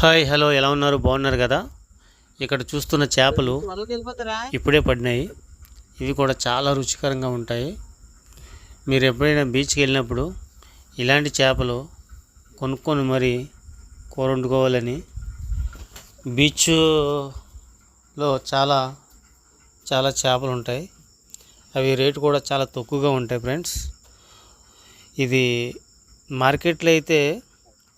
Hi hello ఎలా ఉన్నారు? బాగున్నారు కదా? ఇక్కడ చూస్తున్న చేపలు ఇప్పుడే పడినాయి. ఇవి కూడా చాలా రుచికరంగా ఉంటాయి. మీరు ఎప్పుడైనా బీచ్కి వెళ్ళినప్పుడు ఇలాంటి చేపలు కొనుక్కొని మరి కూర వండుకోవాలని బీచ్లో చాలా చాలా చేపలు ఉంటాయి. అవి రేటు కూడా చాలా తక్కువగా ఉంటాయి ఫ్రెండ్స్. ఇది మార్కెట్లో అయితే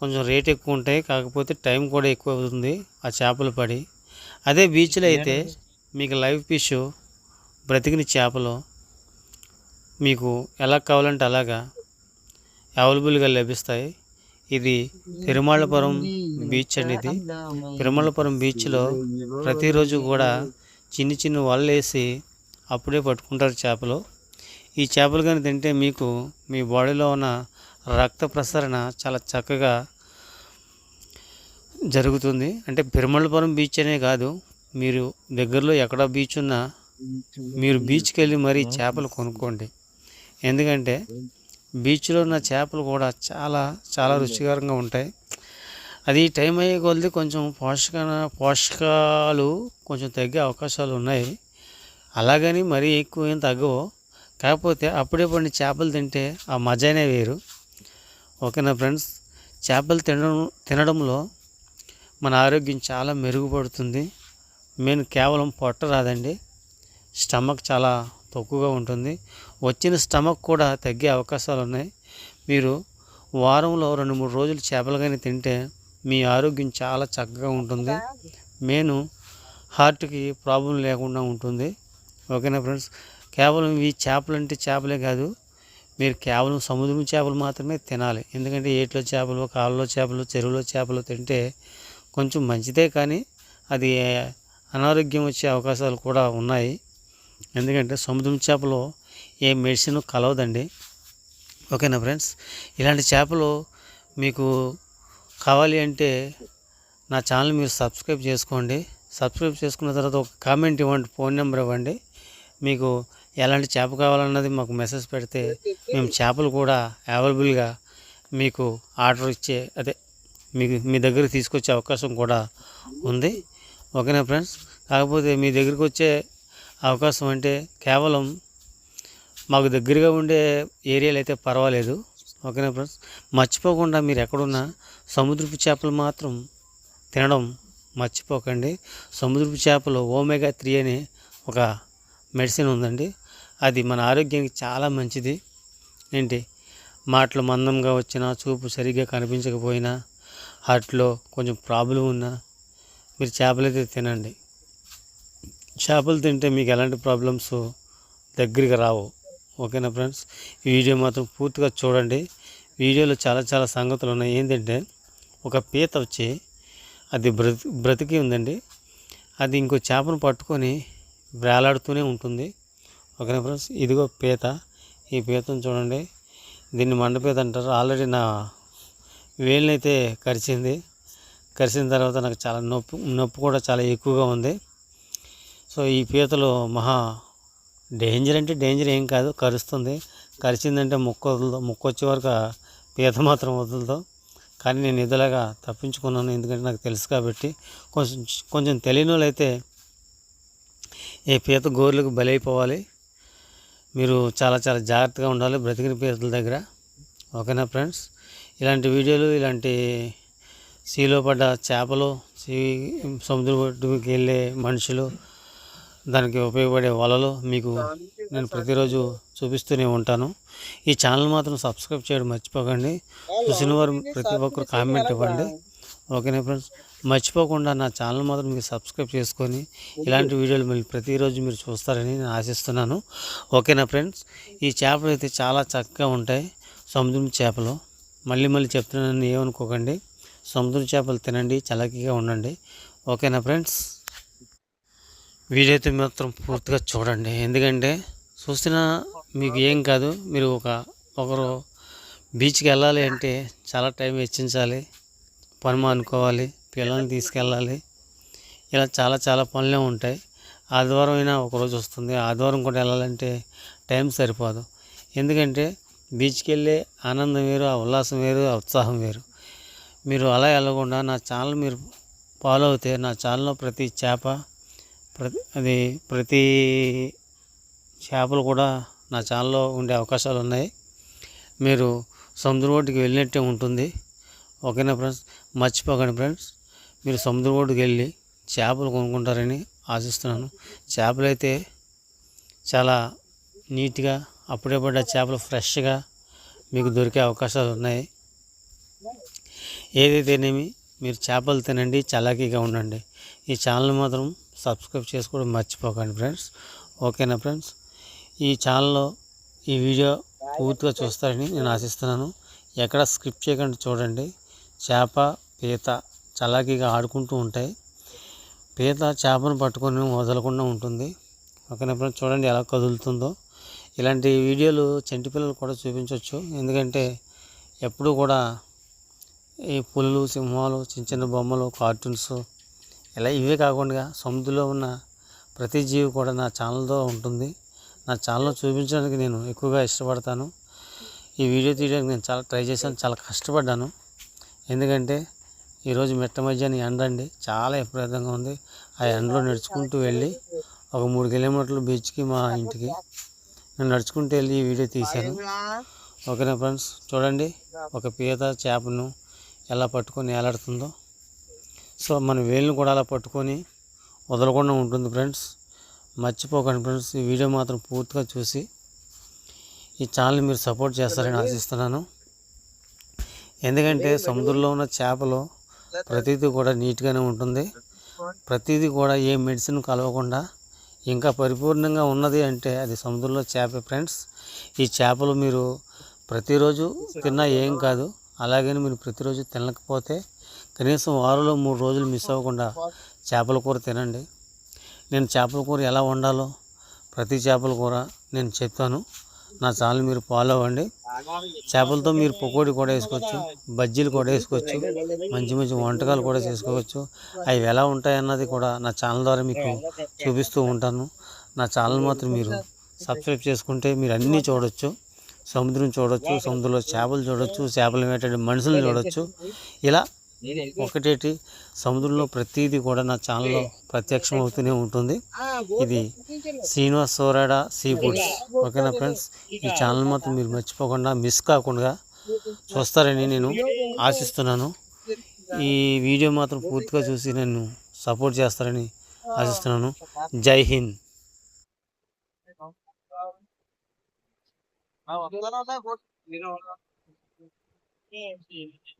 కొంచెం రేట్ ఎక్కువ ఉంటాయి. కాకపోతే టైం కూడా ఎక్కువ అవుతుంది. ఆ చేపలు పడి. అదే బీచ్లో అయితే మీకు లైవ్ ఫిష్ బ్రతికిన చేపలు మీకు ఎలా కావాలంటే అలాగా అవైలబుల్గా లభిస్తాయి. ఇది తిరుమలపురం బీచ్ అండి ఇది తిరుమలపురం బీచ్లో ప్రతిరోజు కూడా చిన్ని చిన్న వలలు వేసి అప్పుడే పట్టుకుంటారు చేపలు. ఈ చేపలు కానీ తింటే మీకు మీ బాడీలో ఉన్న రక్త ప్రసరణ చాలా చక్కగా జరుగుతుంది. అంటే పెరుమళపురం బీచ్ అనే కాదు మీరు దగ్గరలో ఎక్కడ బీచ్ ఉన్నా మీరు బీచ్కి వెళ్ళి మరీ చేపలు కొనుక్కోండి. ఎందుకంటే బీచ్లో ఉన్న చేపలు కూడా చాలా చాలా రుచికరంగా ఉంటాయి. అది టైం అయ్యే కొలది కొంచెం పోషక పోషకాలు కొంచెం తగ్గే అవకాశాలు ఉన్నాయి. అలాగని మరీ ఎక్కువ ఏం తగ్గవు. కాకపోతే అప్పుడే పడిన చేపలు తింటే ఆ మజానే వేరు. ఓకేనా ఫ్రెండ్స్? చేపలు తినడం తినడంలో మన ఆరోగ్యం చాలా మెరుగుపడుతుంది. మెయిన్ కేవలం పొట్ట రాదండి. స్టమక్ చాలా తక్కువగా ఉంటుంది. వచ్చిన స్టమక్ కూడా తగ్గే అవకాశాలు ఉన్నాయి. మీరు వారంలో రెండు మూడు రోజులు చేపలు కానీ తింటే మీ ఆరోగ్యం చాలా చక్కగా ఉంటుంది. మెయిన్ హార్ట్కి ప్రాబ్లం లేకుండా ఉంటుంది. ఓకేనా ఫ్రెండ్స్? కేవలం ఈ చేపలు అంటే చేపలే కాదు. మీరు కేవలం సముద్రం చేపలు మాత్రమే తినాలి. ఎందుకంటే ఏట్లో చేపలు కాళ్ళలో చేపలు చెరువులో చేపలు తింటే కొంచెం మంచిదే కానీ అది అనారోగ్యం వచ్చే అవకాశాలు కూడా ఉన్నాయి. ఎందుకంటే సముద్రం చేపలో ఏ మెడిసిన్ కలవదండి. ఓకేనా ఫ్రెండ్స్? ఇలాంటి చేపలు మీకు కావాలి అంటే నా ఛానల్ మీరు సబ్స్క్రైబ్ చేసుకోండి. సబ్స్క్రైబ్ చేసుకున్న తర్వాత ఒక కామెంట్ ఇవ్వండి ఫోన్ నెంబర్ ఇవ్వండి. మీకు ఎలాంటి చేప కావాలన్నది మాకు మెసేజ్ పెడితే మేము చేపలు కూడా అవైలబుల్గా మీకు ఆర్డర్ ఇచ్చే అదే మీకు మీ దగ్గర తీసుకొచ్చే అవకాశం కూడా ఉంది. ఓకేనా ఫ్రెండ్స్ కాకపోతే మీ దగ్గరికి వచ్చే అవకాశం అంటే కేవలం మాకు దగ్గరగా ఉండే ఏరియాలు అయితే పర్వాలేదు. ఓకేనా ఫ్రెండ్స్ మర్చిపోకుండా మీరు ఎక్కడున్నా సముద్రపు చేపలు మాత్రం తినడం మర్చిపోకండి. సముద్రపు చేపలు ఓమేగా త్రీ అనే ఒక మెడిసిన్ ఉందండి. అది మన ఆరోగ్యానికి చాలా మంచిది. ఏంటి? మాటలు మందంగా వచ్చినా చూపు సరిగ్గా కనిపించకపోయినా హార్ట్లో కొంచెం ప్రాబ్లం ఉన్నా మీరు చేపలైతే తినండి. చేపలు తింటే మీకు ఎలాంటి ప్రాబ్లమ్స్ దగ్గరికి రావు. ఓకేనా ఫ్రెండ్స్? ఈ వీడియో మాత్రం పూర్తిగా చూడండి. వీడియోలో చాలా చాలా సంగతులు ఉన్నాయి. ఏంటంటే ఒక పీత వచ్చి అది బ్రతి బ్రతికి ఉందండి. అది ఇంకో చేపను పట్టుకొని వేలాడుతూనే ఉంటుంది. ఓకేనా ఫ్రెండ్స్? ఇదిగో పీత. ఈ పీతను చూడండి. దీన్ని మండపీత అంటారు. ఆల్రెడీ నా వేలునైతే కరిచింది. కరిచిన తర్వాత నాకు చాలా నొప్పి నొప్పి కూడా చాలా ఎక్కువగా ఉంది. సో ఈ పీతలు మహా డేంజర్ అంటే డేంజర్ ఏం కాదు కరుస్తుంది. కరిచిందంటే ముక్క వదులుతో ముక్క వచ్చే వరకు పీత మాత్రం వదులుతో. కానీ నేను ఇదిలాగా తప్పించుకున్నాను ఎందుకంటే నాకు తెలుసు కాబట్టి. కొంచెం కొంచెం తెలియని వాళ్ళు అయితే ఏ పీత గోర్లకు బలైపోవాలి. మీరు చాలా చాలా జాగ్రత్తగా ఉండాలి బ్రతికిన పీతల దగ్గర. ఓకేనా ఫ్రెండ్స్? ఇలాంటి వీడియోలు ఇలాంటి సీలో పడ్డ చేపలు సీ సముద్రం ఒడ్డుకి వెళ్ళే మనుషులు దానికి ఉపయోగపడే వలలు మీకు నేను ప్రతిరోజు చూపిస్తూనే ఉంటాను. ఈ ఛానల్ మాత్రం సబ్స్క్రైబ్ చేయడం మర్చిపోకండి. చూసిన వారు ప్రతి ఒక్కరు కామెంట్ ఇవ్వండి. ఓకేనా ఫ్రెండ్స్? మర్చిపోకుండా నా ఛానల్ మాత్రం మీరు సబ్స్క్రైబ్ చేసుకొని ఇలాంటి వీడియోలు మీరు ప్రతిరోజు మీరు చూస్తారని నేను ఆశిస్తున్నాను. ఓకేనా ఫ్రెండ్స్? ఈ చేపలు అయితే చాలా చక్కగా ఉంటాయి. సముద్రం చేపలు. మళ్ళీ మళ్ళీ చెప్తున్నానని ఏమనుకోకండి. సముద్రం చేపలు తినండి చలకిగా ఉండండి. ఓకేనా ఫ్రెండ్స్? వీడియో అయితే మాత్రం పూర్తిగా చూడండి. ఎందుకంటే చూసినా మీకు ఏం కాదు. మీరు ఒక ఒకరు బీచ్కి వెళ్ళాలి అంటే చాలా టైం వెచ్చించాలి. పని అనుకోవాలి పిల్లల్ని తీసుకెళ్ళాలి. ఇలా చాలా చాలా పనులే ఉంటాయి. ఆదివారం అయినా ఒకరోజు వస్తుంది. ఆదివారం కూడా వెళ్ళాలంటే టైం సరిపోదు. ఎందుకంటే బీచ్కి వెళ్ళే ఆనందం వేరు ఆ ఉల్లాసం వేరు ఆ ఉత్సాహం వేరు. మీరు అలా వెళ్ళకుండా నా ఛానల్ మీరు ఫాలో అవుతే నా ఛానల్లో ప్రతి చేప ప్రతి అది ప్రతి చేపలు కూడా నా ఛానల్లో ఉండే అవకాశాలు ఉన్నాయి. మీరు సముద్రం ఒడ్డుకి వెళ్ళినట్టే ఉంటుంది. ఓకేనా ఫ్రెండ్స్? మర్చిపోకండి ఫ్రెండ్స్. మీరు సముద్రం ఒడ్డుకి వెళ్ళి చేపలు కొనుక్కుంటారని ఆశిస్తున్నాను. చేపలు అయితే చాలా నీట్గా అప్పుడే పడ్డ చేపలు ఫ్రెష్గా మీకు దొరికే అవకాశాలు ఉన్నాయి. ఏదైతేనేమి మీరు చేపలు తినండి చలాకీగా ఉండండి. ఈ ఛానల్ మాత్రం సబ్స్క్రైబ్ చేసుకోవడం మర్చిపోకండి ఫ్రెండ్స్. ఓకేనా ఫ్రెండ్స్? ఈ ఛానల్లో ఈ వీడియో పూర్తిగా చూస్తారని నేను ఆశిస్తున్నాను. ఎక్కడ స్క్రిప్ట్ చేయకుండా చూడండి. చేప పీత చలాకీగా ఆడుకుంటూ ఉంటాయి. పీత చేపను పట్టుకొని వదలకుండా ఉంటుంది. ఒకనప్పుడు చూడండి ఎలా కదులుతుందో. ఇలాంటి వీడియోలు చంటి పిల్లలు కూడా చూపించవచ్చు ఎందుకంటే ఎప్పుడూ కూడా ఈ పులులు సింహాలు చిన్న చిన్న బొమ్మలు కార్టూన్స్ ఇలా ఇవే కాకుండా సముద్రంలో ఉన్న ప్రతి జీవి కూడా నా ఛానల్తో ఉంటుంది. నా ఛానల్లో చూపించడానికి నేను ఎక్కువగా ఇష్టపడతాను. ఈ వీడియో తీయడానికి నేను చాలా ట్రై చేశాను చాలా కష్టపడ్డాను. ఎందుకంటే ఈరోజు మెట్ట మధ్యాహ్నం ఎండ అండి. చాలా విపరీతంగా ఉంది. ఆ ఎండలో నడుచుకుంటూ వెళ్ళి ఒక మూడు కిలోమీటర్లు బీచ్కి మా ఇంటికి. నేను నడుచుకుంటూ వెళ్ళి ఈ వీడియో తీశాను. ఓకేనా ఫ్రెండ్స్? చూడండి. ఒక పీత చేపను ఎలా పట్టుకొని ఏలాడుతుందో. సో మన వేలును కూడా అలా పట్టుకొని వదలకుండా ఉంటుంది ఫ్రెండ్స్. మర్చిపోకండి ఫ్రెండ్స్. ఈ వీడియో మాత్రం పూర్తిగా చూసి ఈ ఛానల్ మీరు సపోర్ట్ చేస్తారని ఆశిస్తున్నాను. ఎందుకంటే సముద్రంలో ఉన్న చేపలు ప్రతిదీ కూడా నీట్గానే ఉంటుంది. ప్రతిదీ కూడా ఏ మెడిసిన్ కలవకుండా ఇంకా పరిపూర్ణంగా ఉన్నది అంటే అది సముద్రంలో చేప ఫ్రెండ్స్. ఈ చేపలు మీరు ప్రతిరోజు తిన్నా ఏం కాదు. అలాగని మీరు ప్రతిరోజు తినకపోతే కనీసం వారంలో మూడు రోజులు మిస్ అవ్వకుండా చేపల కూర తినండి. నేను చేపల కూర ఎలా వండాలో ప్రతి చేపల కూర నేను చెప్తాను. నా ఛానల్ మీరు ఫాలో అవ్వండి. చేపలతో మీరు పకోడీ కూడా వేసుకోవచ్చు బజ్జీలు కూడా వేసుకోవచ్చు మంచి మంచి వంటకాలు కూడా చేసుకోవచ్చు. అవి ఎలా ఉంటాయన్నది కూడా నా ఛానల్ ద్వారా మీకు చూపిస్తూ ఉంటాను. నా ఛానల్ మాత్రం మీరు సబ్స్క్రైబ్ చేసుకుంటే మీరు అన్నీ చూడొచ్చు. సముద్రం చూడొచ్చు సముద్రంలో చేపలు చూడొచ్చు చేపలు వేటాడే మనుషులను చూడొచ్చు. ఇలా ఒకటేటి సముద్రంలో ప్రతిదీ కూడా నా ఛానల్లో ప్రత్యక్షం అవుతూనే ఉంటుంది. ఇది శ్రీనివాస్ సోరాడ సీ ఫుడ్స్. ఓకేనా ఫ్రెండ్స్? ఈ ఛానల్ మాత్రం మీరు మర్చిపోకుండా మిస్ కాకుండా చూస్తారని నేను ఆశిస్తున్నాను. ఈ వీడియో మాత్రం పూర్తిగా చూసి నన్ను సపోర్ట్ చేస్తారని ఆశిస్తున్నాను. జై హింద్. వేరే